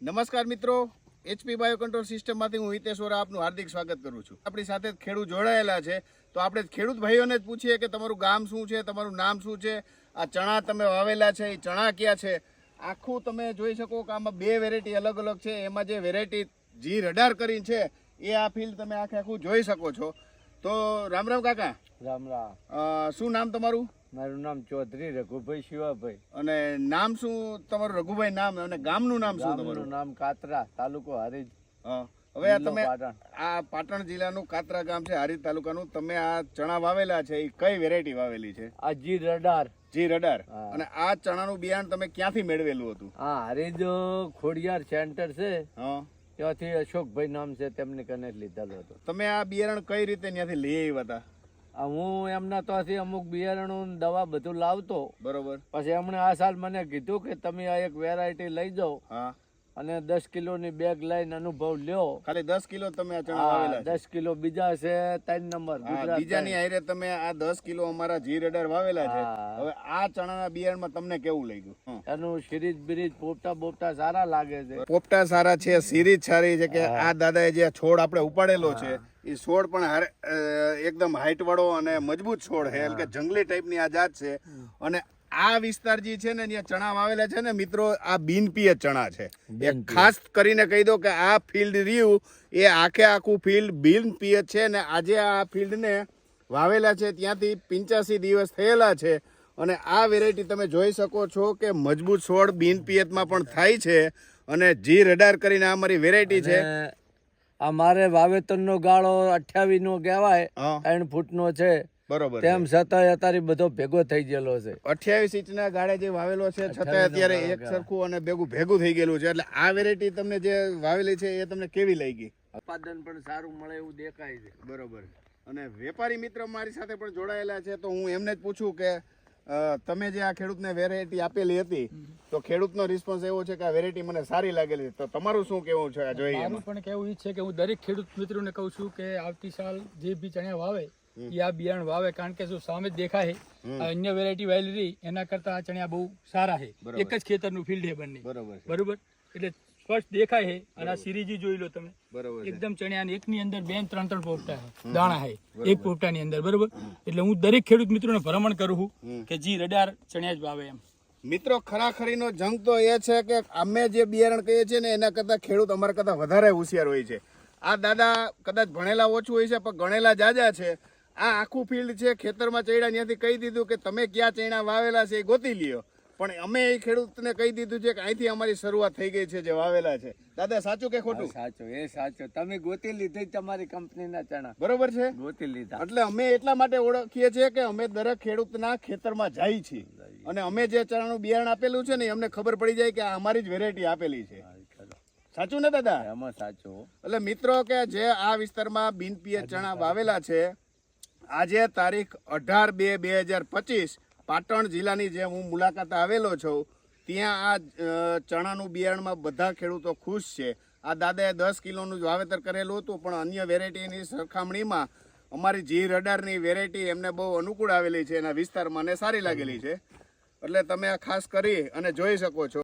નમસ્કાર મિત્રો. HP bio control સિસ્ટમમાંથી હું હિતેશ વોરા આપનું હાર્દિક સ્વાગત કરું છું. આપણી સાથે ખેડૂત જોડાયેલા છે. તો આપણે ખેડૂત ભાઈઓને જ પૂછીએ કે તમારું ગામ શું છે તમારું નામ શું છે આ ચણા તમે વાવેલા છે એ ચણા ક્યાં છે? આખું તમે જોઈ શકો કે આમાં બે વેરાયટી અલગ અલગ છે. એમાં જે વેરાયટી જી રડાર કરીને છે એ આ ફિલ્ડ તમે આખે આખું જોઈ શકો છો. તો રામ રામ કાકા. રામ રામ. શું નામ તમારું? મારું નામ ચૌધરી રઘુભાઈ શિવાભાઈ. અને નામ શું? તમારું રઘુભાઈ નામ અને ગામનું નામ શું તમારું? નામ કાતરા તાલુકો હારીજ. હવે આ તમે. આ પાટણ જિલ્લાનું કાતરા ગામ છે હારીજ તાલુકાનું. તમે આ ચણા વાવેલા છે એ કઈ વેરાયટી વાવેલી છે? આ જી રડાર. જી રડાર. અને આ ચણાનું બિયારણ તમે ક્યાંથી મેળવેલું હતું? હા હારીજ ખોડિયાર સેન્ટર છે. ત્યાંથી અશોકભાઈ નામ છે તેમને કને લીધેલું હતું. તમે આ બિયારણ કઈ રીતે ત્યાંથી લઈ આવ્યા હતા? હું એમના ત્યાંથી અમુક બિયારણો દવા બધું લાવતો. બરોબર. પછી એમણે આ સાલ મને કીધું કે તમે આ એક વેરાયટી લઈ જાઓ હા. અને દસ કિલોની બેગ લઈને અનુભવ લ્યો. ખાલી દસ કિલો તમે દસ કિલો બીજા છે ત્રણ નંબર બીજાની હારે તમે આ દસ કિલો અમારા જી રેડર વાવેલા છે. હવે આ ચણાના બિયારણમાં તમને કેવું લાગ્યું? ગયું એનું સિરીજ બિરીજ પોપટા બોપટા સારા લાગે છે. પોપટા સારા છે સિરીજ સારી છે કે આ દાદાએ જે છોડ આપણે ઉપાડેલો છે એ છોડ પણ હારે- એકદમ હાઇટવાળો અને મજબૂત છોડ છે. એટલે કે જંગલી ટાઈપની આ જાત છે. અને આ વિસ્તાર જે છે ને ત્યાં ચણા વાવેલા છે ને મિત્રો આ બિનપીય ચણા છે. એ ખાસ કરીને કહી દો કે આ ફિલ્ડ રહ્યું એ આખે આખું ફિલ્ડ બિનપીય છે ને આજે આ ફિલ્ડને વાવેલા છે ત્યાંથી પિંચાસી દિવસ થયેલા છે. અને આ વેરાયટી તમે જોઈ શકો છો કે મજબૂત છોડ બિન પિયતમાં પણ થાય છે. અને જી રડાર કરીને આ મારી વેરાયટી છે. અને આ મારે વાવેતરનો ગાળો અઠ્યાવીસ નો કહેવાય ત્રણ ફૂટનો છે. બરોબર તેમ છતાંય અત્યારે બધો ભેગો થઈ ગયેલો છે. અઠ્યાવીસ ઇંચના ગાળે જે વાવેલો છે છતાંય અત્યારે એક સરખું અને ભેગું ભેગું થઈ ગયેલું છે. એટલે આ વેરાયટી તમને જે વાવેલી છે એ તમને કેવી લાગી? ઉત્પાદન પણ સારું મળે એવું દેખાય છે. બરોબર. અને વેપારી મિત્ર મારી સાથે પણ જોડાયેલા છે તો હું એમને જ પૂછું કે તમે જે આ ખેડૂતને વેરાયટી આપેલી હતી તો ખેડૂતનો રિસ્પોન્સ એવો છે કે આ વેરાયટી મને સારી લાગેલી તો તમારું શું કેવું છે આ જોઈએ મારું પણ કહેવું ઈ છે કે હું દરેક ખેડૂત મિત્રોને કહું છું કે આવતી સાલ જે બી ચણિયા વાવે એ આ બિયારણ વાવે. કારણ કે જો સામે દેખાય અન્ય વેરાયટી વાયેલી રહી એના કરતા આ ચણિયા બહુ સારા છે. એક જ ખેતરનું ફિલ્ડ છે બંને. બરોબર એટલે સ્પષ્ટ દેખાય છે. અને આ સિરીજી જોઈ લો તમે. બરોબર એકદમ ચણિયા એકની અંદર બે ત્રણ ત્રણ પોપટા દાણા છે. એક પોપટાની અંદર. બરોબર? એટલે હું દરેક ખેડૂત મિત્રોને ભ્રમણ કરું છું કે જી રડાર ચણિયા જ વાવે એમ. મિત્રો ખરાખરીનો જંગ તો એ છે કે અમે જે બિયારણ કહીએ છીએ ને એના કરતાં ખેડૂત અમારા કરતાં વધારે હોશિયાર હોય છે. આ દાદા કદાચ ભણેલા ઓછું હોય છે પણ ગણેલા જાજા છે. આ આખું ફિલ્ડ છે ખેતરમાં ચૈડા ત્યાંથી કહી દીધું કે તમે ક્યાં ચૈણા વાવેલા છે એ ગોતી લ્યો. પણ અમે એ ખેડૂતને કહી દીધું છે કે અહીંથી અમારી શરૂઆત થઈ ગઈ છે જે વાવેલા છે. દાદા સાચું કે ખોટું? સાચો. એ સાચો. તમે ગોતી લીધી તમારી કંપનીના ચણા. બરોબર છે? ગોતી લીધા. એટલે અમે એટલા માટે ઓળખીએ છીએ કે અમે દરેક ખેડૂતના ખેતરમાં જાય છીએ. અને અમે જે ચણાનું બિયારણ આપેલું છે ને અમને ખબર પડી જાય કે આ અમારી જ વેરાયટી આપેલી છે. સાચું ને દાદા? એમાં સાચું. એટલે મિત્રો કે જે આ વિસ્તારમાં બિનપીએ ચણા વાવેલા છે આજે તારીખ અઢાર બે બે હજાર પચીસ પાટણ જિલ્લાની જે હું મુલાકાત આવેલો છું ત્યાં આ ચણાનું બિયારણમાં બધા ખેડૂતો ખુશ છે. આ દાદાએ દસ કિલોનું જ વાવેતર કરેલું હતું પણ અન્ય વેરાયટીની સરખામણીમાં અમારી જી રડારની વેરાયટી એમને બહુ અનુકૂળ આવેલી છે એના વિસ્તારમાં અને સારી લાગેલી છે. એટલે તમે આ ખાસ કરી અને જોઈ શકો છો.